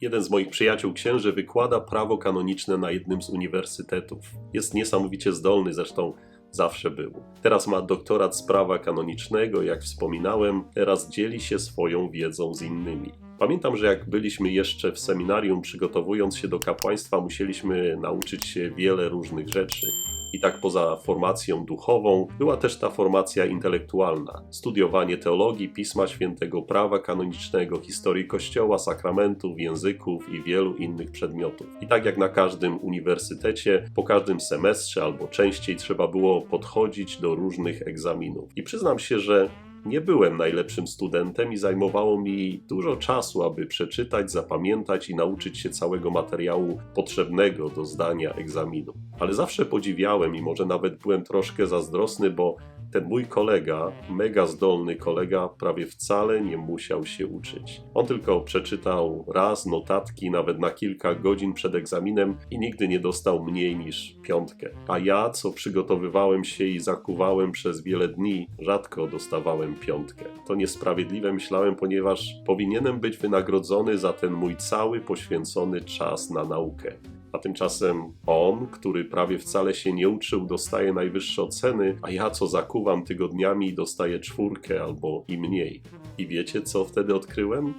Jeden z moich przyjaciół księży wykłada prawo kanoniczne na jednym z uniwersytetów. Jest niesamowicie zdolny, zresztą zawsze był. Teraz ma doktorat z prawa kanonicznego, jak wspominałem, teraz dzieli się swoją wiedzą z innymi. Pamiętam, że jak byliśmy jeszcze w seminarium, przygotowując się do kapłaństwa, musieliśmy nauczyć się wiele różnych rzeczy. I tak poza formacją duchową była też ta formacja intelektualna. Studiowanie teologii, Pisma Świętego, prawa kanonicznego, historii Kościoła, sakramentów, języków i wielu innych przedmiotów. I tak jak na każdym uniwersytecie, po każdym semestrze albo częściej trzeba było podchodzić do różnych egzaminów. I przyznam się, że nie byłem najlepszym studentem i zajmowało mi dużo czasu, aby przeczytać, zapamiętać i nauczyć się całego materiału potrzebnego do zdania egzaminu. Ale zawsze podziwiałem i może nawet byłem troszkę zazdrosny, bo ten mój kolega, mega zdolny kolega, prawie wcale nie musiał się uczyć. On tylko przeczytał raz notatki, nawet na kilka godzin przed egzaminem i nigdy nie dostał mniej niż piątkę. A ja, co przygotowywałem się i zakuwałem przez wiele dni, rzadko dostawałem piątkę. To niesprawiedliwe myślałem, ponieważ powinienem być wynagrodzony za ten mój cały poświęcony czas na naukę. A tymczasem on, który prawie wcale się nie uczył, dostaje najwyższe oceny, a ja co zakuwam tygodniami dostaję czwórkę albo i mniej. I wiecie co wtedy odkryłem?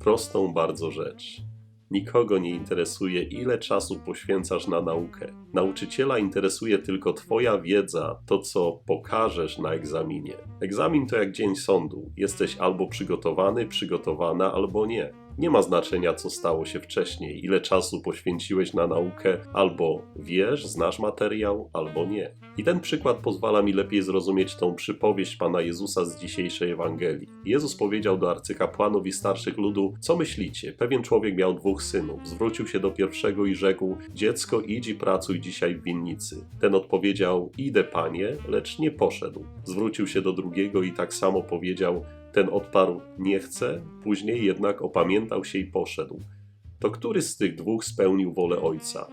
Prostą bardzo rzecz. Nikogo nie interesuje, ile czasu poświęcasz na naukę. Nauczyciela interesuje tylko Twoja wiedza, to co pokażesz na egzaminie. Egzamin to jak dzień sądu. Jesteś albo przygotowany, przygotowana, albo nie. Nie ma znaczenia, co stało się wcześniej, ile czasu poświęciłeś na naukę, albo wiesz, znasz materiał, albo nie. I ten przykład pozwala mi lepiej zrozumieć tą przypowieść Pana Jezusa z dzisiejszej Ewangelii. Jezus powiedział do arcykapłanów i starszych ludu: Co myślicie? Pewien człowiek miał dwóch synów. Zwrócił się do pierwszego i rzekł: Dziecko, idź i pracuj dzisiaj w winnicy. Ten odpowiedział: Idę, panie, lecz nie poszedł. Zwrócił się do drugiego i tak samo powiedział: ten odparł nie chce, później jednak opamiętał się i poszedł. To który z tych dwóch spełnił wolę ojca?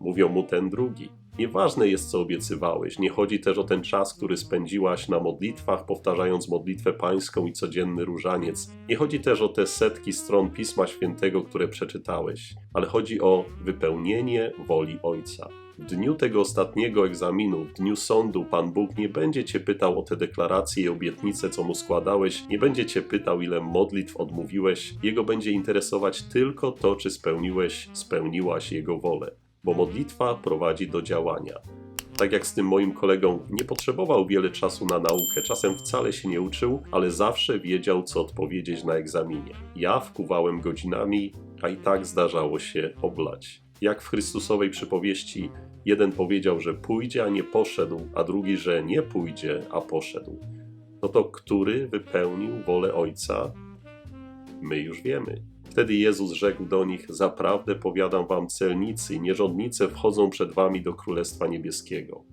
Mówią mu ten drugi. Nieważne jest, co obiecywałeś, nie chodzi też o ten czas, który spędziłaś na modlitwach, powtarzając modlitwę pańską i codzienny różaniec. Nie chodzi też o te setki stron Pisma Świętego, które przeczytałeś, ale chodzi o wypełnienie woli Ojca. W dniu tego ostatniego egzaminu, w dniu sądu, Pan Bóg nie będzie cię pytał o te deklaracje i obietnice, co mu składałeś, nie będzie cię pytał, ile modlitw odmówiłeś. Jego będzie interesować tylko to, czy spełniłeś, spełniłaś Jego wolę, bo modlitwa prowadzi do działania. Tak jak z tym moim kolegą, nie potrzebował wiele czasu na naukę, czasem wcale się nie uczył, ale zawsze wiedział, co odpowiedzieć na egzaminie. Ja wkuwałem godzinami, a i tak zdarzało się oblać. Jak w Chrystusowej przypowieści, jeden powiedział, że pójdzie, a nie poszedł, a drugi, że nie pójdzie, a poszedł. No to który wypełnił wolę Ojca? My już wiemy. Wtedy Jezus rzekł do nich: Zaprawdę powiadam wam, celnicy i nierządnice wchodzą przed wami do Królestwa Niebieskiego.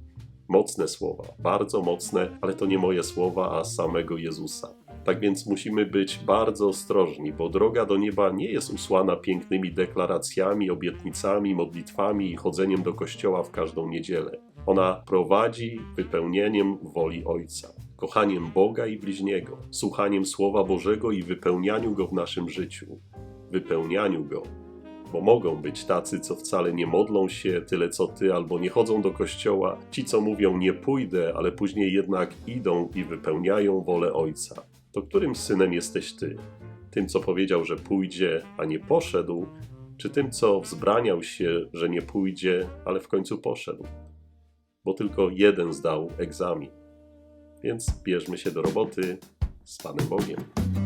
Mocne słowa, bardzo mocne, ale to nie moje słowa, a samego Jezusa. Tak więc musimy być bardzo ostrożni, bo droga do nieba nie jest usłana pięknymi deklaracjami, obietnicami, modlitwami i chodzeniem do kościoła w każdą niedzielę. Ona prowadzi wypełnieniem woli Ojca, kochaniem Boga i bliźniego, słuchaniem Słowa Bożego i wypełnianiu go w naszym życiu. Wypełnianiu go bo mogą być tacy, co wcale nie modlą się tyle co ty, albo nie chodzą do kościoła, ci, co mówią nie pójdę, ale później jednak idą i wypełniają wolę Ojca. To którym synem jesteś ty? Tym, co powiedział, że pójdzie, a nie poszedł, czy tym, co wzbraniał się, że nie pójdzie, ale w końcu poszedł? Bo tylko jeden zdał egzamin. Więc bierzmy się do roboty z Panem Bogiem.